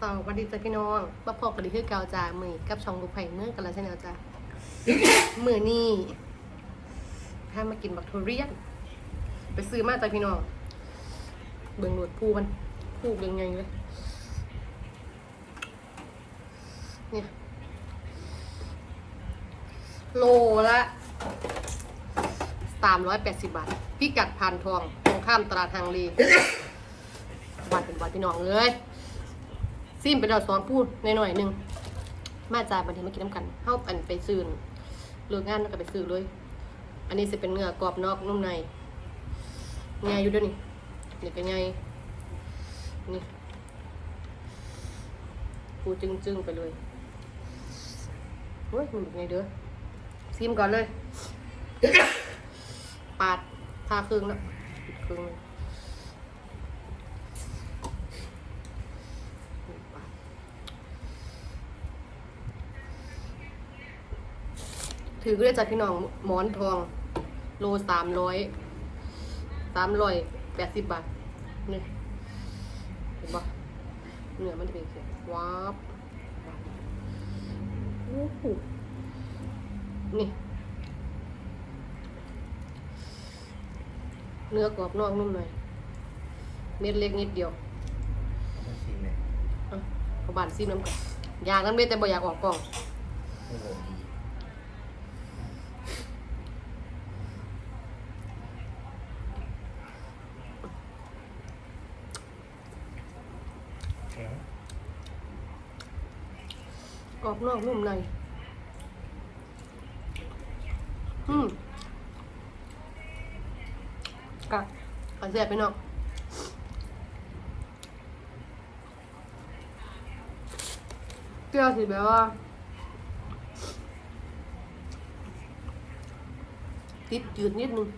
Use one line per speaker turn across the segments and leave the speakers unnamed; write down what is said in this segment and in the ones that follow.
สวัสดีจ้าพี่น้องมาพบกันดีคือเกาจ้ามือกับช่องลูกไผ่เมื่อกันแล้วใช่ไหมจ้ามือนี่ถ้ามากินบักทุเรียน ไปซื้อมาจ้าพี่น้อง เบิ่งหนวดผู้มันผู้เบิ่งไงเลยเนี่ยโลละสามร้อยแปดสิบบาทพี่กัดพานทองตรงข้ามตลาดทางลีวัดเป็นวัดพี่น้องเลย ซิมเป็นเราสองพูดหน่อยๆหนึ่งมาจากบันเทิงมากินน้ำกันเข้าอันไปซื้อเลิกงานแล้วก็ไปซื้อเลย อันนี้จะเป็นเนื้อกรอบนอกนุ่มในไงอยู่ด้วยนี่นี่เป็นไงนี่พูจึงๆไปเลยเฮ้ยมันเป็นไงเด้อซิมก่อนเลย ปาดทาครึ่งแล้วครึ่งเลย ถือก็ได้จากพี่น้องหมอนทอง โลสามร้อยสามร้อยแปดสิบบาทนี่เห็นปะเนื้อมันจะเป็นเสียงว้าบโอ้โหนี่เนื้อกรอบนอกนุ่มหน่อย เม็ดเล็กนิดเดียว
มาชิมเลย
อะเอาบานซีน้ำกันอยากนั้นเม็ดแต่บ่อยากออกกล่อง
โอ้โหดีแข็ง
ก รอบนอกนุ่มใน อืมกะกะเสียบไปเนาะเกลือสิแบบว่าติดจืดนิดนึง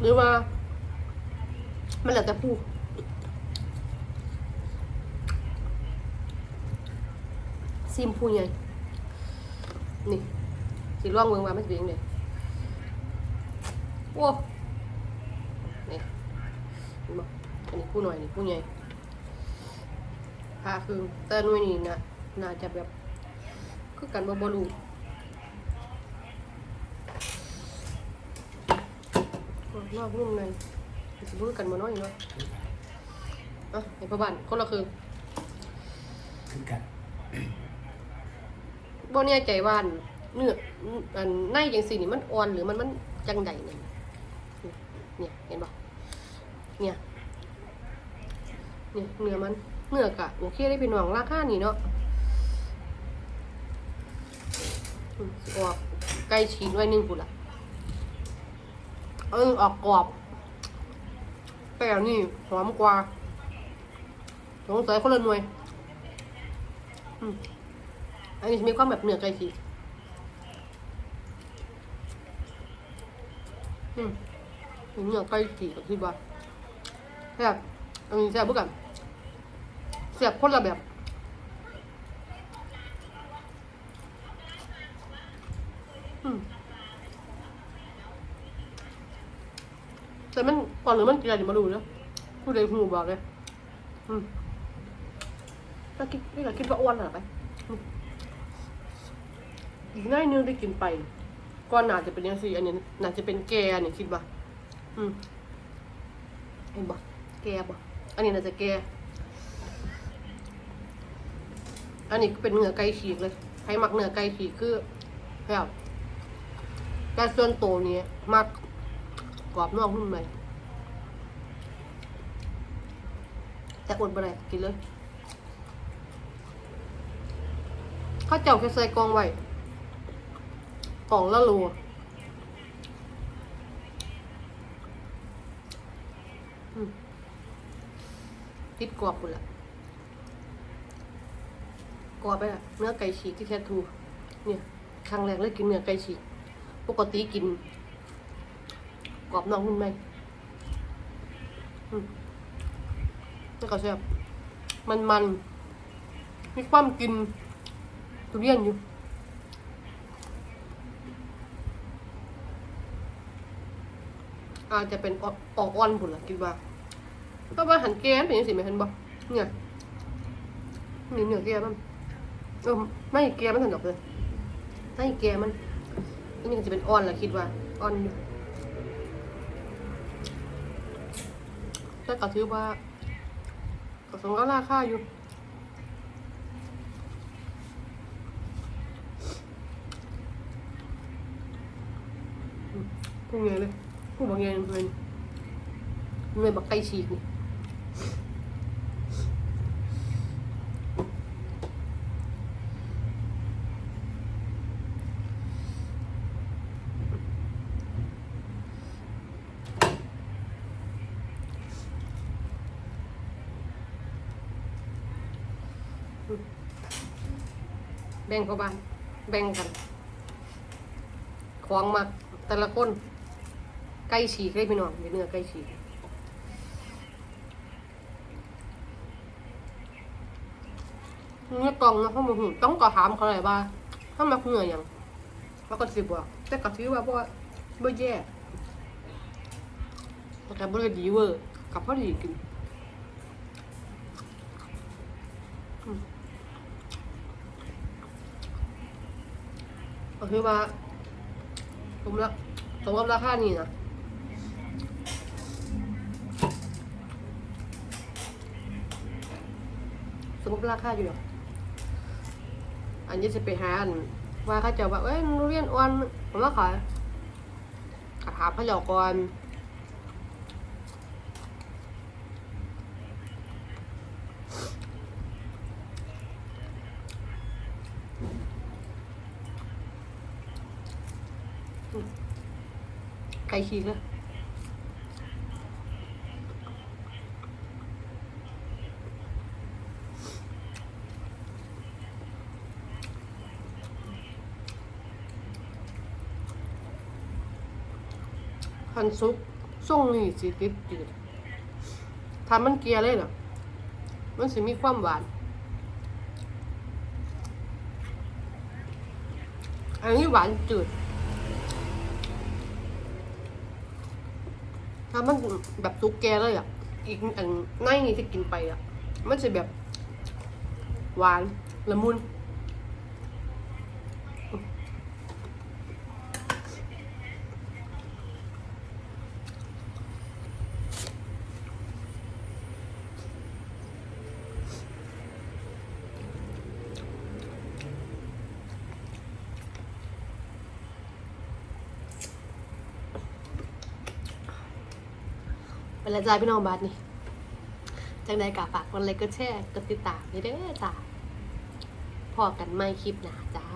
หรือว่า มันแล้วแต่ผู้ซิมผู้ใหญ่นี่สิร่องเมืองมาไม่สิเป็นยังไงโอ้นี่เห็นบ่อันนี้ผู้หน่อยนี่ผู้ใหญ่พาคือแต่หน่วยนี่นะน่าจะแบบคือกันบ่บ่รู้ นอกนุ่มในจะรู้กันมาน้อยเนาะอะเห็นประบานคนละคือ
คือกัน
บ่เนี่ยใจว่าเนื้ออันในจังสีนี่มันอ่อนหรือมันมันจังใดเนี่ยเนี่ยเห็นบ่เนี่ยเนี่ยเนื้อมันเนื้อกะโอเคได้เป็นหวังราคานี่เนาะอืมออกไก่ฉีกไว้หนึ่งปุ่นละ เออออกกรอบ แต่อันนี่หอมกว่าสงสัยคนละหน่วยอันนี้มีความแบบเหนือไก่ฉีกอืมเหนือไก่ฉีกกับที่บ้านแซ่บอันนี้แซ่บเพื่อกันแซ่บคนละแบบ อืม แต่มันก่อนหรือมันกินอะไรเดี๋ยวมาดูเนาะผู้ใดหูบอกเลยอืมถ้าคิดนี่ก็คิดว่าอ้วนเหรอไปอีกง่ายนึงได้กินไปก่อนน่าจะเป็นยังสี่อันนี้น่าจะเป็นแกเนี่ยคิดว่าอืมเห็นบ่แกบ่อันนี้น่าจะแกอันนี้ก็เป็นเนื้อไก่ฉีกเลยใครมักเนื้อไก่ฉีกคือแบบแต่ส่วนโตวนี้มักกรอบนอกนุ่มใน แต่อดไปเลยกินเลยข้าวเจ้าแค่ใส่กองไว้กล่องละโลอืมติดกรอบหมดละกรอบไปอะเนื้อไก่ฉีกที่แท้ทู เนี่ยครั้งแรกเลยกินเนื้อไก่ฉีกปกติกิน กรอบนอกนุ่มในอืม แล้วก็แซ่บมันมันมีความกินทุเรียนอยู่อาจจะเป็นออกอ่อนบุญละคิดว่าเพราะว่าหันแก้มเป็นยังสิไหมเห็นบ่เนี่ยนี่เหนือแก้มันเออไม่แก้มันถึงดอกเลยไม่แก้มันอันนี้จะเป็นอ่อนละคิดว่าอ่อนอยู่แต่ก็ถือว่า ก็สมก็ราคาอยู่พูดไงเลยพูดบางอย่างเลยเลยบักไก่ฉีกนี่ แบ่งเข้าบ้าน แบ่งกันของมาแต่ละคนใกล้ฉีกลยพี่น้องเนื้อใกล้ฉีกเนื้อตองนะเขาบอกหึต้องก็ถามเขาเลยว่าถ้ามาเนื้ออย่างเขาก็สิบว่าแต่ก็ถือว่าเพราะว่าบ่แย่แต่บ่ได้ดีเวอร์กับพอดีกิน ก็คือว่า ผมละสมมติราคานี่นะสมมติราคาอยู่หรออันนี้จะไปหาอันว่าเขาจะว่าเอ้ยโรงเรียนอ่อนผมว่าขายกระถามเขาเจาก่อน ไก่ฉีกเลยคันซุกส่งนี่สิติดจืดทำมันเกลียเลยเหรอมันสิมีความหวานอันนี้หวานจืด ถ้ามันแบบซุกแกเลยอะ อีกอันในนี้ที่กินไปอะ มันจะแบบ หวานละมุน เป็นละใจพี่น้องบาสนี่จังใดกะฝากคนไลค์ก็แชร์กดติดตามนี่เด้อจ้าพอกันไม่คลิปหนาจ้า